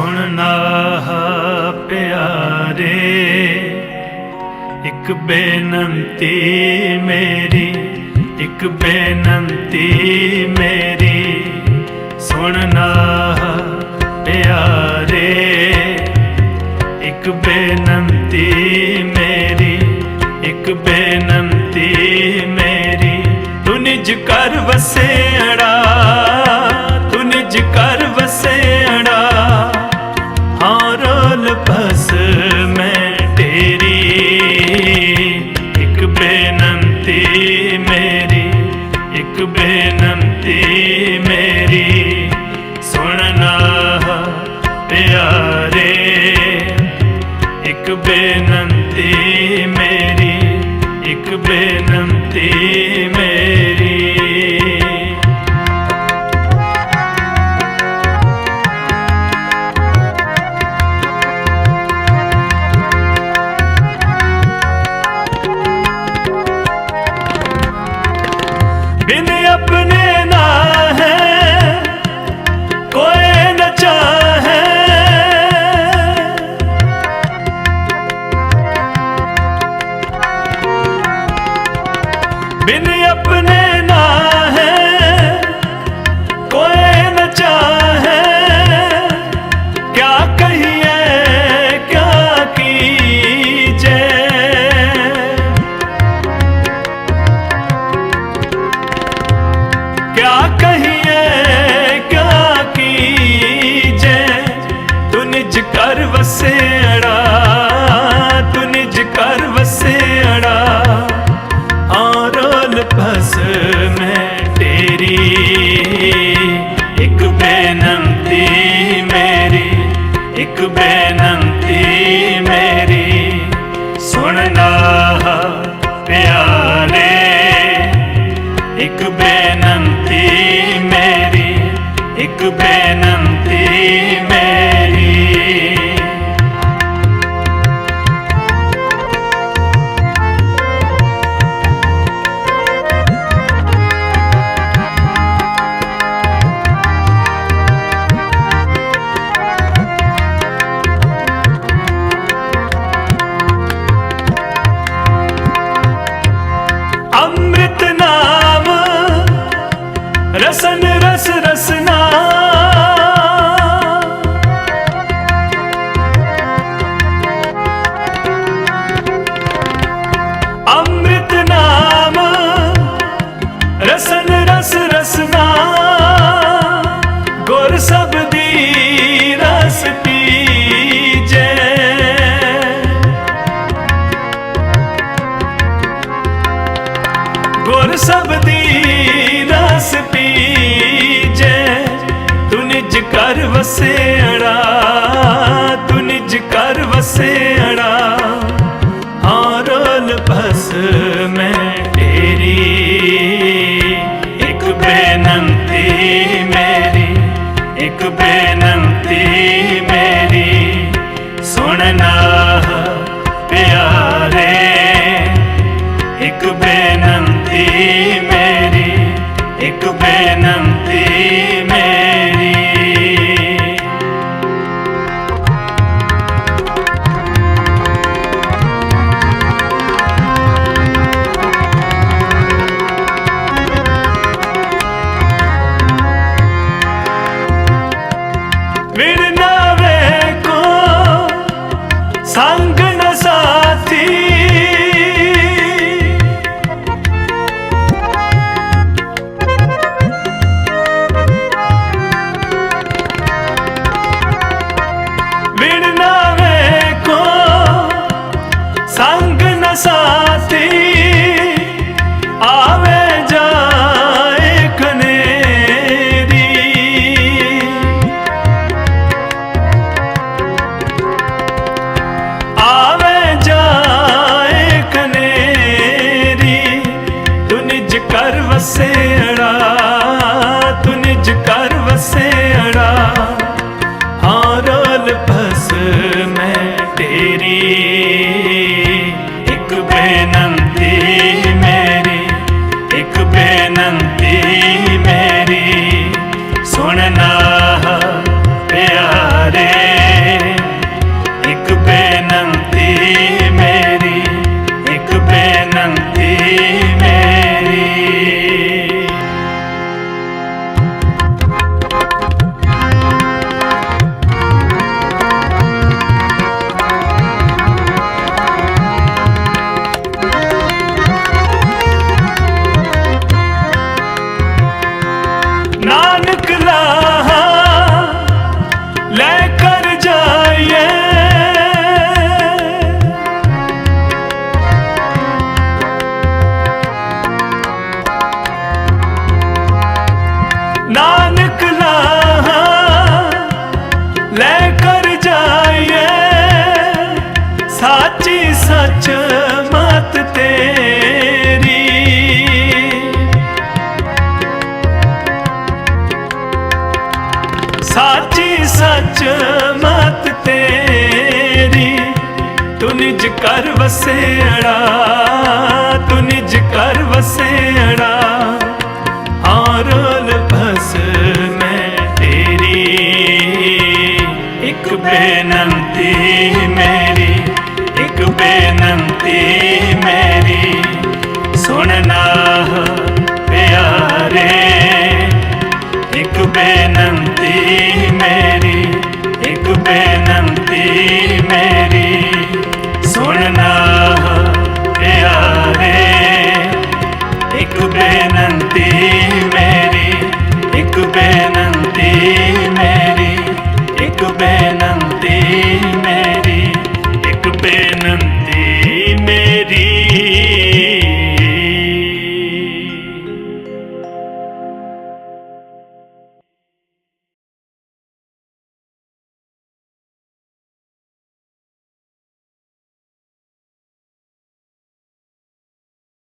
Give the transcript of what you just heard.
ਸੁਣਨਾ ਪਿਆਰੇ, ਇੱਕ ਬੇਨੰਤੀ ਮੇਰੀ, ਇੱਕ ਬੇਨੰਤੀ ਮੇਰੀ। ਸੁਣਨਾ ਪਿਆਰੇ, ਇੱਕ ਬੇਨੰਤੀ ਮੇਰੀ, ਇੱਕ ਬੇਨੰਤੀ ਮੇਰੀ। ਤੂੰ ਨਿਜ ਕਰ ਵਸੇੜਾ ਬੇਨੰਤੀ ਮੇਰੀ ਇੱਕ ਬੇਨਤੀ ਮੇਰੀ। ਸੁਣਨਾ ਪਿਆਰੇ ਇੱਕ ਬੇਨਤੀ ਮੇਰੀ ਇੱਕ ਬੇਨਤੀ ਮੇਰੀ। ਬਿਨ ਆਪਣੇ ਬੈਨਮ ਤੀ ਮੇਰੀ ਇੱਕ ਬੈਨ ਨਾਮ ਰਸਨ ਗੁਰ ਸਬਦੀ ਰਸ ਪੀਜੈ। ਤੂੰ ਨਿਜ ਕਰ ਵਸੇੜਾ ਤੂੰ ਨਿਜ ਕਰ ਵਸੇੜਾ ਹਾਂ ਬਸ ਮੈਂ ਤੇਰੀ, ਇੱਕ ਬੇਨੰਤੀ ਮੇਰੀ, ਇੱਕ ਬੇਨੰਤੀ ਮੇਰੀ। ਸੁਣਨਾ 3 ਵਸੇੜਾ ਤੂੰ ਨਿਜ ਕਰ ਵਸੇੜਾ। ਹਾਂ ਰੋਲ ਬਸ ਮੈਂ ਤੇਰੀ ਮਤ ਤੇਰੀ ਤੂੰ ਨਿਜ ਕਰ ਵਸੇੜਾ, ਤੂੰ ਨਿਜ ਕਰ ਵਸੇੜਾ। ਆਰਲ ਬਸ ਮੈਂ ਤੇਰੀ, ਇੱਕ ਬੇਨੰਤੀ ਮੇਰੀ, ਇੱਕ ਬੇਨੰਤੀ ਮੇਰੀ। ਸੁਣਨਾ ਪਿਆਰੇ, ਇੱਕ ਬੇਨੰਤੀ ਮੇਰੀ।